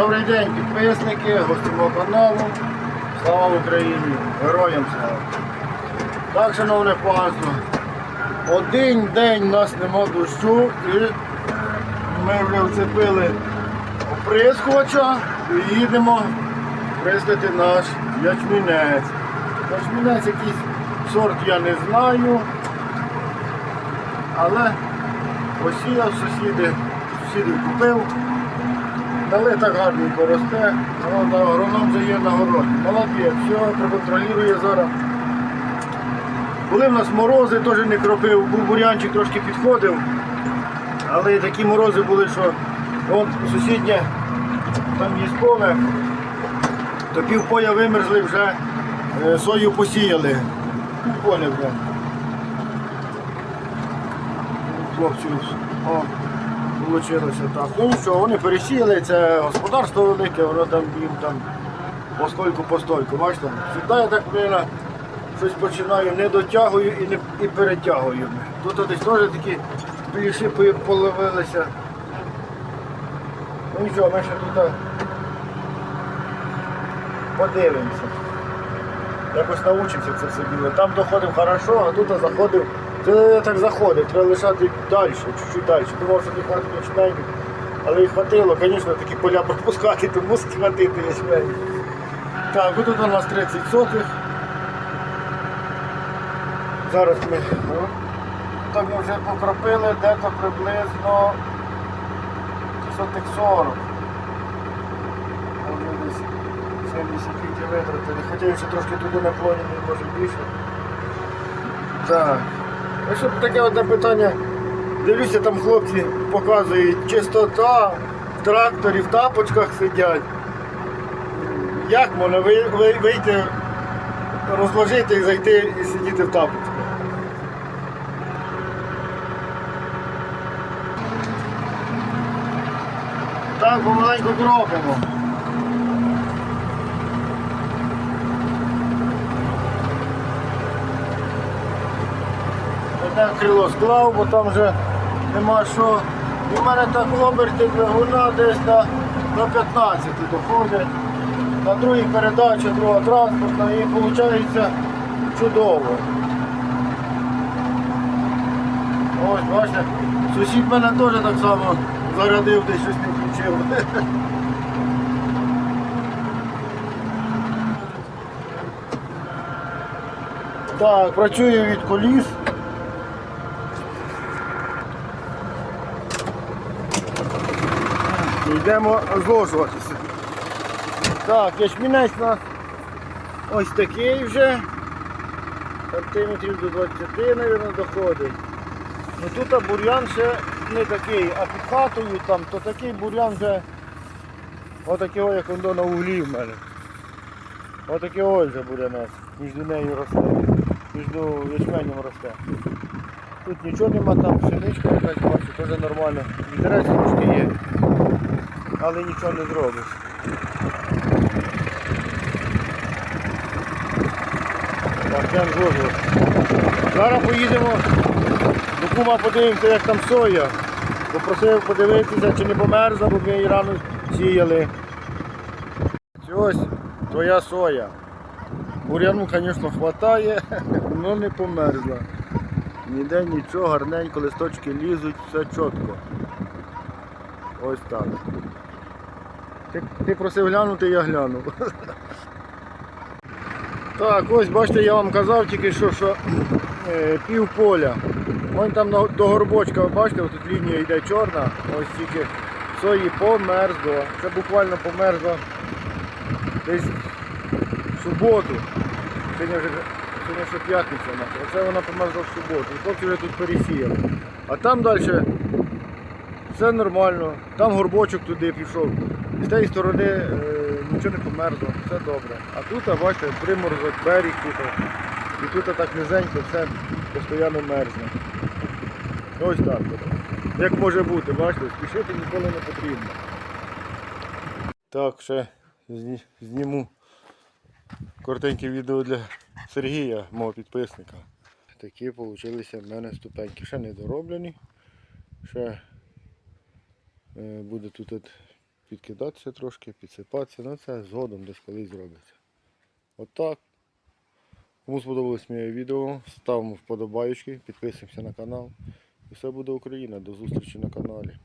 Добрий день, підписники, гості каналу. Слава Україні! Героям слава! Так, шановне панство, один день у нас нема дощу і ми вже вцепили оприскувача і їдемо прискати наш ячмінець. Ячмінець якийсь сорт я не знаю, але посіяв сусіди, сусідів купив. Дали так гарненько росте, агроном вже є на городі. Молодець, все, проконтролює зараз. Були в нас морози, теж не кропив, був бурянчик трошки підходив. Але такі морози були, що от сусіднє там є поле, то півпоя вимерзли вже, е, сою посіяли. Півполя вже. Хлопці, о, вийшло так. Ну нічого, вони пересіяли, це господарство велике, воно там їм там поскольку постольку. Бачите, завжди я так блін, щось починаю, не дотягую і не і перетягую. Тут десь теж такі пліші половилися. Ну нічого, ми ще тут подивимося. Якось навчився це все діло. Там доходив хорошо, а тут заходив. Це так заходив, треба лишати далі, чуть-чуть далі. Думав, що не хватить ячменю. Але і хватило, звісно, такі поля пропускати, то мусить хватити ячменю. Так, тут у нас 30 сотих. Зараз ми так ми вже покропили десь приблизно сотих 40. Може десь 70 літрів витратили. Хоча ще трошки туди наклонений, може більше. Так. А щоб таке одне питання. Дивлюся, там хлопці показують чистота, в тракторі, в тапочках сидять. Як можна ви- ви- вийти, розложити і зайти і сидіти в тапочках? Так, помаленьку кропимо. Одне крило склав, бо там вже нема що. В мене так оберти двигуна десь на, на 15 доходять. На другій передачі, друга транспортна і виходить чудово. Ось, бачите, сусід мене теж так само зарядив, десь щось не включив. Так, працюю від коліс. Йдемо зложуватися. Так, ячмінець у ось такий вже. Сантиметрів до 20, мабуть, доходить. Ну тут бур'ян ще не такий, а під хатою там, то такий бур'ян вже отакий, як воно на углі в мене. Отакий ось вже бур'янець, між нею росте, між ячменем росте. Тут нічого нема, там пшеничка якась бачу, теж нормально. Вітерець трошки є, але нічого не зробиш. Так. Зараз поїдемо до кума подивимося, як там соя. Попросив подивитися, чи не померзла, бо ми її рано сіяли. Ось твоя соя. Буряну, звісно, вистачає, але не померзла. Ніде нічого, гарненько, листочки лізуть, все чітко. Ось так. Ти, ти просив глянути, я глянув. Так, ось бачите, я вам казав тільки що, що е, пів поля. Вон там до горбочка, бачите, тут лінія йде чорна, ось тільки сої померзло. Це буквально померзло десь в суботу. Сьогодні вже сьогодні ще п'ятниця у нас. Оце вона померзла в суботу. І хлопці вже тут пересіяли. А там далі все нормально. Там горбочок туди пішов. З тієї сторони е, нічого не померзло, все добре. А тут, бачите, приморозок, берег тут. І тут так низенько все постійно мерзне. Ось так. Як може бути, бачите, спішити ніколи не потрібно. Так, ще зніму коротеньке відео для Сергія, мого підписника. Такі вийшли в мене ступеньки. Ще не дороблені. Ще е, буде тут підкидатися трошки, підсипатися. Ну це згодом десь колись зробиться. Отак. Кому сподобалось моє відео, ставимо вподобайки, підписуємося на канал. І все буде Україна. До зустрічі на каналі.